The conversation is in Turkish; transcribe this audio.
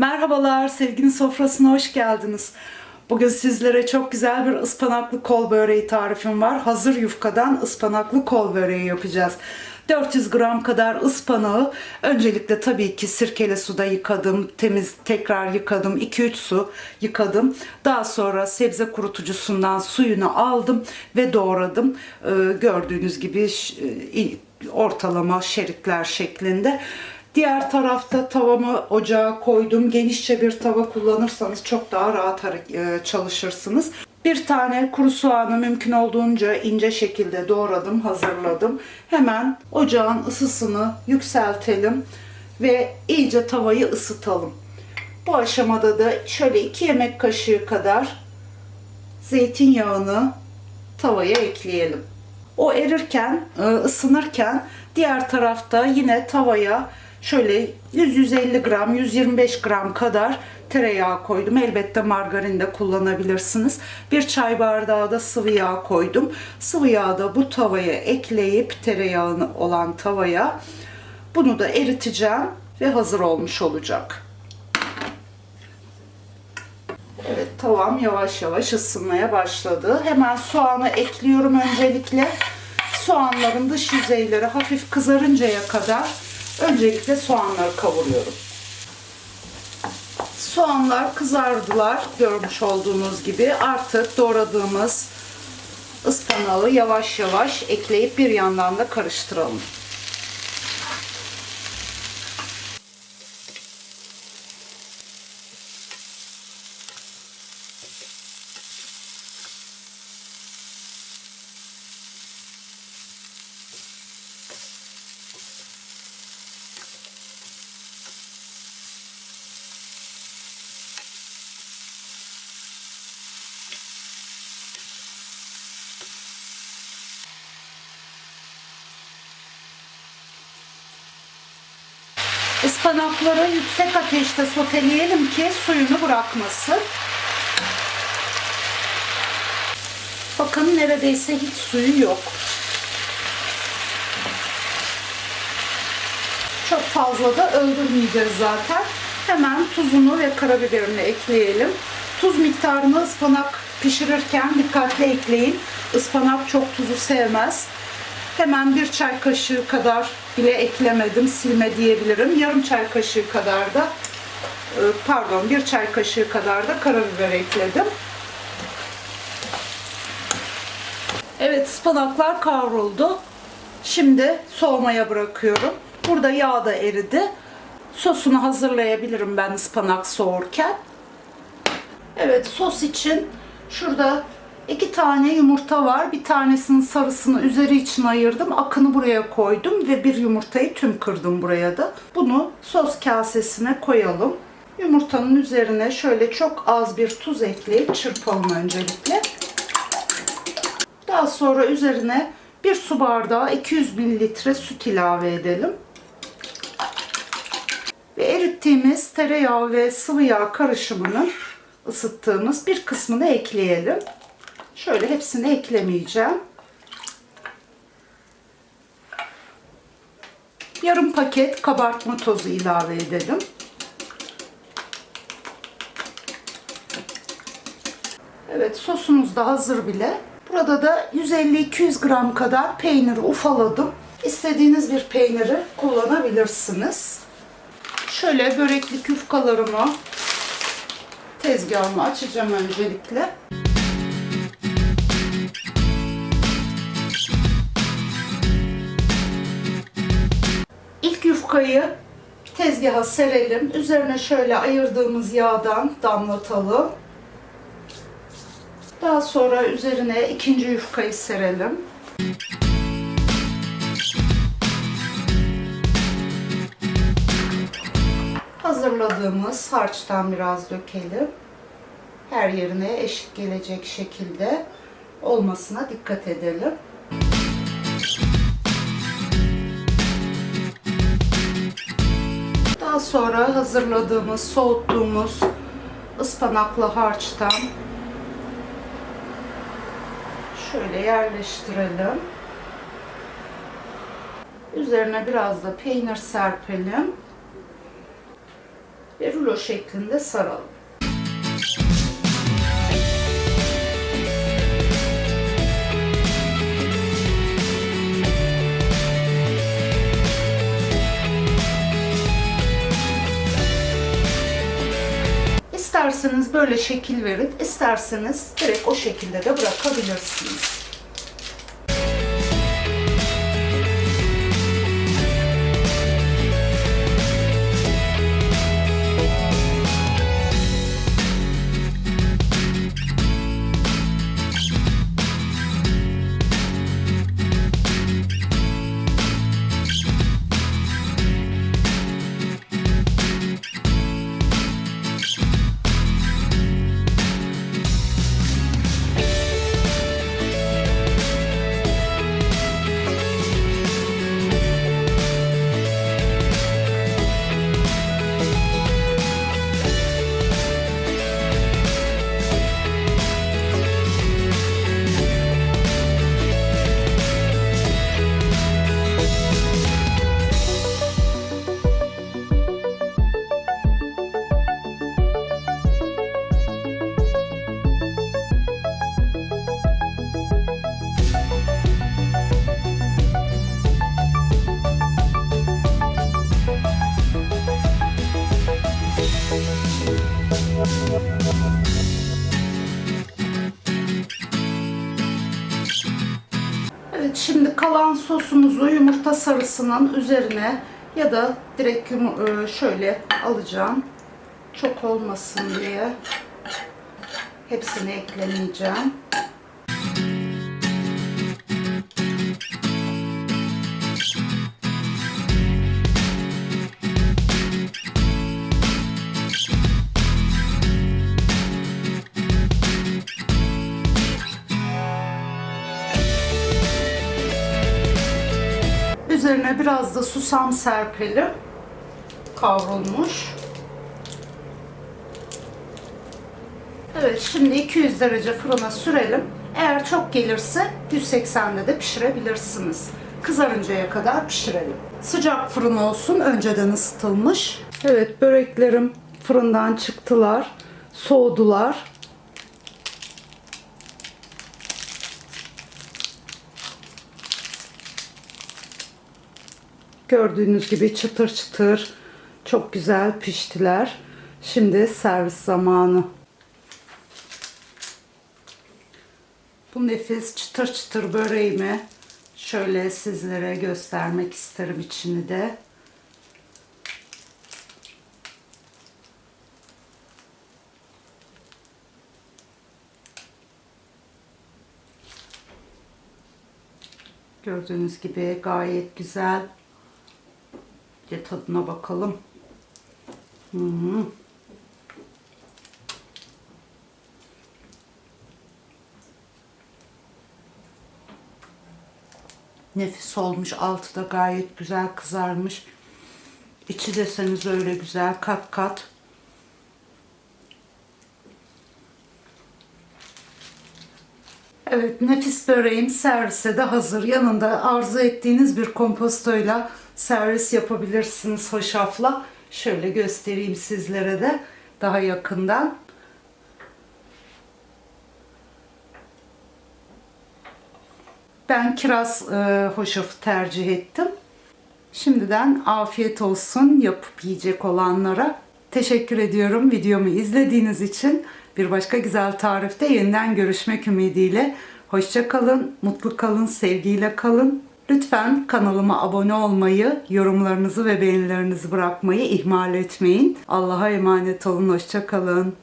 Merhabalar, sevginin sofrasına hoş geldiniz. Bugün sizlere çok güzel bir ıspanaklı kol böreği tarifim var. Hazır yufkadan ıspanaklı kol böreği yapacağız. 400 gram kadar ıspanağı öncelikle tabii ki sirkeli suda yıkadım, temiz tekrar yıkadım, 2-3 su yıkadım. Daha sonra sebze kurutucusundan suyunu aldım ve doğradım. Ee, gördüğünüz gibi e, ortalama şeritler şeklinde. Diğer tarafta tavamı ocağa koydum. Genişçe bir tava kullanırsanız çok daha rahat e, çalışırsınız. Bir tane kuru soğanı mümkün olduğunca ince şekilde doğradım, hazırladım. Hemen ocağın ısısını yükseltelim ve iyice tavayı ısıtalım. Bu aşamada da şöyle 2 yemek kaşığı kadar zeytinyağını tavaya ekleyelim. O erirken, e, ısınırken diğer tarafta yine tavaya şöyle 100-150 gram, 125 gram kadar tereyağı koydum. Elbette margarin de kullanabilirsiniz. Bir çay bardağı da sıvı yağ koydum. Sıvı yağı da bu tavaya ekleyip tereyağını olan tavaya bunu da eriteceğim ve hazır olmuş olacak. Evet tavam yavaş yavaş ısınmaya başladı. Hemen soğanı ekliyorum öncelikle. Soğanların dış yüzeyleri hafif kızarıncaya kadar öncelikle soğanları kavuruyorum. Soğanlar kızardılar görmüş olduğunuz gibi. Artık doğradığımız ıspanağı yavaş yavaş ekleyip bir yandan da karıştıralım. Ispanakları yüksek ateşte soteleyelim ki suyunu bırakmasın. Bakın neredeyse hiç suyu yok. Çok fazla da öldürmeyeceğiz zaten. Hemen tuzunu ve karabiberini ekleyelim. Tuz miktarını ıspanak pişirirken dikkatli ekleyin. Ispanak çok tuzu sevmez. Hemen bir çay kaşığı kadar bile eklemedim. Silme diyebilirim. Yarım çay kaşığı kadar da e, pardon bir çay kaşığı kadar da karabiber ekledim. Evet ıspanaklar kavruldu. Şimdi soğumaya bırakıyorum. Burada yağ da eridi. Sosunu hazırlayabilirim ben ıspanak soğurken. Evet sos için şurada iki tane yumurta var. Bir tanesinin sarısını üzeri için ayırdım. Akını buraya koydum ve bir yumurtayı tüm kırdım buraya da. Bunu sos kasesine koyalım. Yumurtanın üzerine şöyle çok az bir tuz ekleyip çırpalım öncelikle. Daha sonra üzerine bir su bardağı 200 mililitre süt ilave edelim. Ve erittiğimiz tereyağı ve sıvı yağ karışımının ısıttığımız bir kısmını ekleyelim. Şöyle hepsini eklemeyeceğim. Yarım paket kabartma tozu ilave edelim. Evet sosumuz da hazır bile. Burada da 150-200 gram kadar peyniri ufaladım. İstediğiniz bir peyniri kullanabilirsiniz. Şöyle börekli yufkalarımı tezgahımı açacağım öncelikle. Yufkayı tezgaha serelim. Üzerine şöyle ayırdığımız yağdan damlatalım. Daha sonra üzerine ikinci yufkayı serelim. Hazırladığımız harçtan biraz dökelim. Her yerine eşit gelecek şekilde olmasına dikkat edelim. Sonra hazırladığımız, soğuttuğumuz ıspanaklı harçtan şöyle yerleştirelim. Üzerine biraz da peynir serpelim. ve rulo şeklinde saralım. İsterseniz böyle şekil verin, isterseniz direkt o şekilde de bırakabilirsiniz. Evet şimdi kalan sosumuzu yumurta sarısının üzerine ya da direkt e, şöyle alacağım. Çok olmasın diye. Hepsini eklemeyeceğim. Üzerine biraz da susam serpelim. Kavrulmuş. Evet şimdi 200 derece fırına sürelim. Eğer çok gelirse 180'de de pişirebilirsiniz. Kızarıncaya kadar pişirelim. Sıcak fırın olsun. Önceden ısıtılmış. Evet böreklerim fırından çıktılar. Soğudular. Gördüğünüz gibi çıtır çıtır çok güzel piştiler. Şimdi servis zamanı. Bu nefis çıtır çıtır böreğimi şöyle sizlere göstermek isterim içini de. Gördüğünüz gibi gayet güzel. Tadına bakalım. Hmm. Nefis olmuş. Altı da gayet güzel kızarmış. İçi deseniz öyle güzel kat kat. Evet, nefis böreğim servise de hazır. Yanında arzu ettiğiniz bir kompostoyla servis yapabilirsiniz hoşafla. Şöyle göstereyim sizlere de daha yakından. Ben kiraz e, hoşafı tercih ettim. Şimdiden afiyet olsun yapıp yiyecek olanlara. Teşekkür ediyorum videomu izlediğiniz için. Bir başka güzel tarifte yeniden görüşmek ümidiyle. Hoşça kalın, mutlu kalın, sevgiyle kalın. Lütfen kanalıma abone olmayı, yorumlarınızı ve beğenilerinizi bırakmayı ihmal etmeyin. Allah'a emanet olun, hoşça kalın.